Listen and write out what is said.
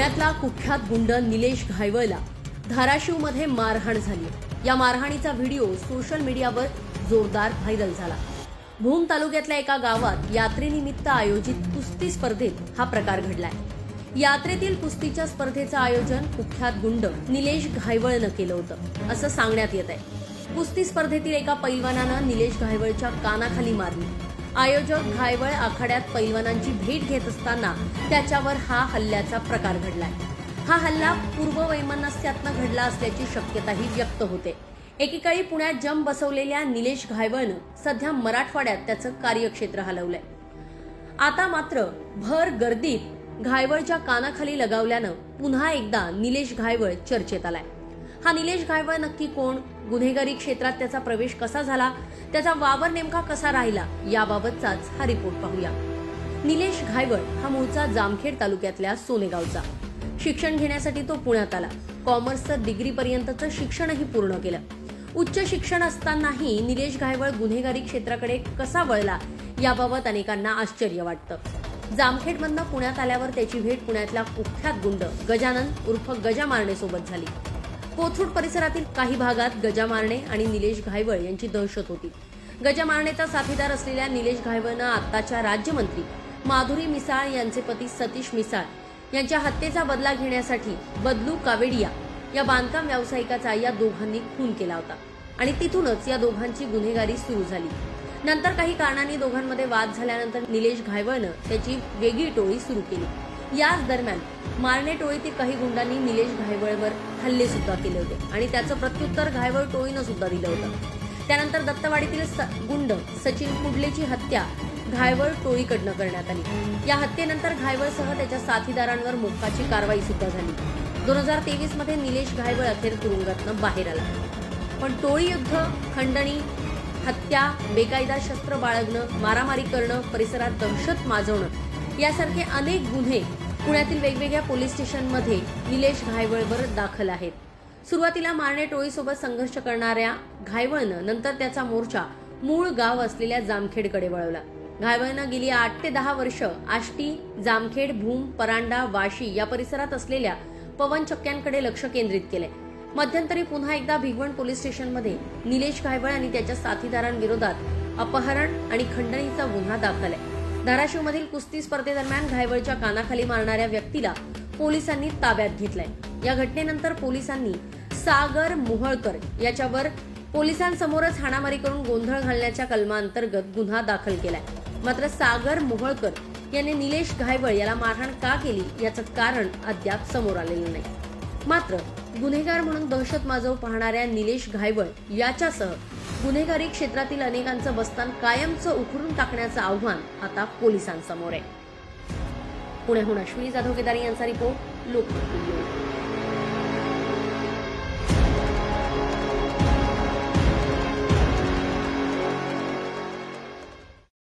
कुख्यात गुंड निलेश घायवळला धाराशिवमध्ये मारहाण झाली. या मारहाणीचा व्हिडिओ सोशल मीडियावर जोरदार व्हायरल झाला. भूम तालुक्यातल्या एका गावात यात्रेनिमित्त आयोजित कुस्ती स्पर्धेत हा प्रकार घडलाय. यात्रेतील कुस्तीच्या स्पर्धेचं आयोजन कुख्यात गुंड निलेश घायवळनं केलं होतं असं सांगण्यात येत आहे कुस्ती स्पर्धेतील एका पैलवानानं निलेश घायवळच्या कानाखाली मारली. आयोजक घायवळ आखाड्यात पैलवानांची भेट घेत असताना त्याच्यावर हा हल्ल्याचा प्रकार घडलाय. हा हल्ला पूर्ववैमनस्यातनं घडला असल्याची शक्यताही व्यक्त होते. एकेकाळी पुण्यात जम बसवलेल्या निलेश घायवळनं सध्या मराठवाड्यात त्याचं कार्यक्षेत्र हलवलंय. आता मात्र भर गर्दीत घायवळच्या कानाखाली लगावल्यानं पुन्हा एकदा निलेश घायवळ चर्चेत आलाय. हा निलेश गायवळ नक्की कोण? गुन्हेगारी क्षेत्रात त्याचा प्रवेश कसा झाला? त्याचा वावर नेमका कसा राहिला? याबाबतचाच हा रिपोर्ट पाहूया. निलेश घायवळ हा मूळचा जामखेड तालुक्यातल्या सोनेगावचा. शिक्षण घेण्यासाठी तो पुण्यात आला. कॉमर्सचं डिग्री पर्यंतचं शिक्षणही पूर्ण केलं. उच्च शिक्षण असतानाही निलेश घायवळ गुन्हेगारी क्षेत्राकडे कसा वळला याबाबत अनेकांना आश्चर्य वाटतं. जामखेडमधनं पुण्यात आल्यावर त्याची भेट पुण्यातल्या कुख्यात गुंड गजानन उर्फ गजा मारणेसोबत झाली. कोथरूड परिसरातील काही भागात गजा मारणे आणि निलेश घायवळ यांची दहशत होती. गजा मारणेचा साथीदार असलेल्या निलेश घायवळनं आत्ताच्या राज्यमंत्री माधुरी मिसाळ यांचे पती सतीश मिसाळ यांच्या हत्येचा बदला घेण्यासाठी बदलू कावेडिया या बांधकाम व्यावसायिकाचा या दोघांनी खून केला होता आणि तिथूनच या दोघांची गुन्हेगारी सुरू झाली. नंतर काही कारणांनी दोघांमध्ये वाद झाल्यानंतर निलेश घायवळनं त्याची वेगळी टोळी सुरू केली. याच दरम्यान मारणे टोळीतील काही गुंडांनी निलेश घायवळवर हल्ले सुद्धा केले होते आणि त्याचं प्रत्युत्तर घायवळ टोळीनं सुद्धा दिलं होतं. त्यानंतर दत्तवाडीतील स- गुंड सचिन कुडलेची हत्या घायवळ टोळीकडनं करण्यात आली. या हत्येनंतर घायवळसह त्याच्या साथीदारांवर मोक्काची कारवाई सुद्धा झाली. दोन हजार तेवीसमध्ये निलेश घायवळ अखेर तुरुंगातनं बाहेर आला. पण टोळी युद्ध खंडणी हत्या बेकायदा शस्त्र बाळगणं मारामारी करणं परिसरात दहशत माजवणं यासारखे अनेक गुन्हे पुण्यातील वेगवेगळ्या पोलीस स्टेशनमध्ये निलेश घायवळवर दाखल आहेत. सुरुवातीला मारणे टोळीसोबत संघर्ष करणाऱ्या घायवळनं नंतर त्याचा मोर्चा मूळ गाव असलेल्या जामखेडकडे वळवला. घायवळनं गेली आठ ते दहा वर्ष आष्टी जामखेड भूम परांडा वाशी या परिसरात असलेल्या पवन चक्क्यांकडे लक्ष केंद्रित केले. मध्यंतरी पुन्हा एकदा भिगवण पोलीस स्टेशनमध्ये निलेश घायवळ आणि त्याच्या साथीदारांविरोधात अपहरण आणि खंडणीचा गुन्हा दाखल आहे. धाराशिवमधील कुस्ती स्पर्धेदरम्यान घायवळच्या कानाखाली मारणाऱ्या व्यक्तीला पोलिसांनी ताब्यात घेतलंय. या घटनेनंतर पोलिसांनी सागर मोहळकर याच्यावर पोलिसांसमोरच हाणामारी करून गोंधळ घालण्याच्या कलमांतर्गत गुन्हा दाखल केलाय. मात्र सागर मोहळकर यांनी निलेश घायवळ याला मारहाण का केली याचं कारण अद्याप समोर आलेलं नाही. मात्र गुन्हेगार म्हणून दहशत माजव पाहणाऱ्या निलेश घायवळ याच्यासह गुन्हेगारी क्षेत्रातील अनेकांचं बस्तान कायमचं उखडून टाकण्याचं आव्हान आता पोलिसांसमोर आहे. पुण्याहून अश्विनी जाधव केदारी यांचा रिपोर्ट लोकमत